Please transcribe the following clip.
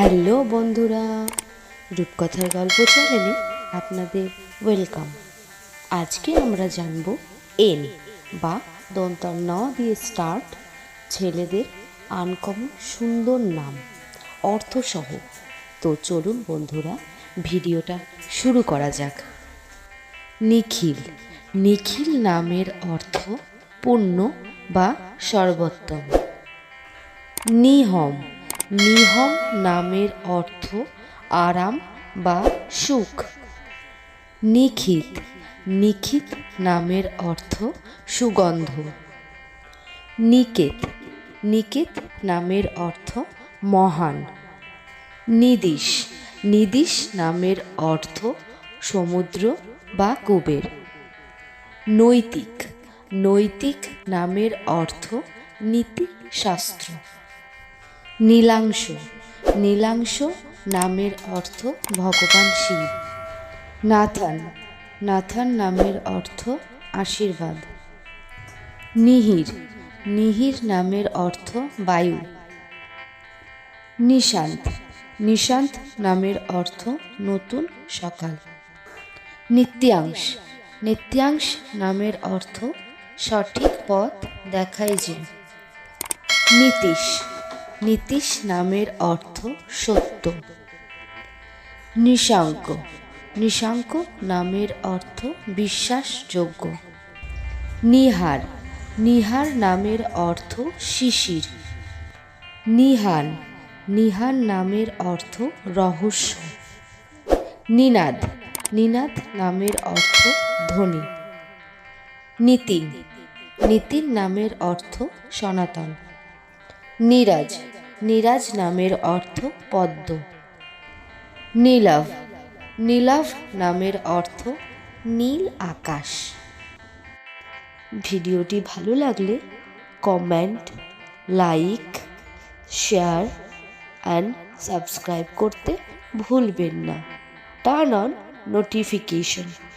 Hello বন্ধুরা, রূপকথার গল্প চ্যানেলে আপনাদের ওয়েলকাম। আজকে আমরা জানব এন বা দন্তার ন দিয়ে স্টার্ট, ছেলেদের আনকমন সুন্দর নাম, অর্থসহ। তো চলুন বন্ধুরা, ভিডিওটা শুরু করা যাক। নিখিল নিখিল নামের অর্থ পূর্ণ বা সর্বোত্তম। নিহম নিহম নামের অর্থ আরাম বা সুখ। নিখিত নিখিত নামের অর্থ সুগন্ধ। নিকেত নিকেত নামের অর্থ মহান। নিদিশ নিদিশ নামের অর্থ সমুদ্র বা কুবের। নৈতিক নৈতিক নামের অর্থ নীতি শাস্ত্র নীলাংশ। নীলাংশ নামের অর্থ ভগবান শিব। নাথান। নাথান নামের অর্থ আশীর্বাদ। নিহির। নিহির নামের অর্থ বায়ু। নিশান্ত। নিশান্ত নামের অর্থ নতুন সকাল। নিত্যাংশ। নিত্যাংশ নামের অর্থ সঠিক পথ দেখায় যে। নীতিশ। নীতিশ নামের অর্থ সত্য। নিশাঙ্ক। নিশাঙ্ক নামের অর্থ বিশ্বাসযোগ্য। নিহার। নিহার নামের অর্থ শিশির। নিহান। নিহান নামের অর্থ রহস্য। নিনাদ। নিনাদ নামের অর্থ ধ্বনি। নিতিন। নিতিন নামের অর্থ সনাতন। নিরাজ নিরাজ নামের অর্থ পদ্ম। নীলাভ নীলাভ নামের অর্থ নীল আকাশ। ভিডিওটি ভালো লাগলে comment, like, share and subscribe করতে ভুলবেন না। Turn on notification.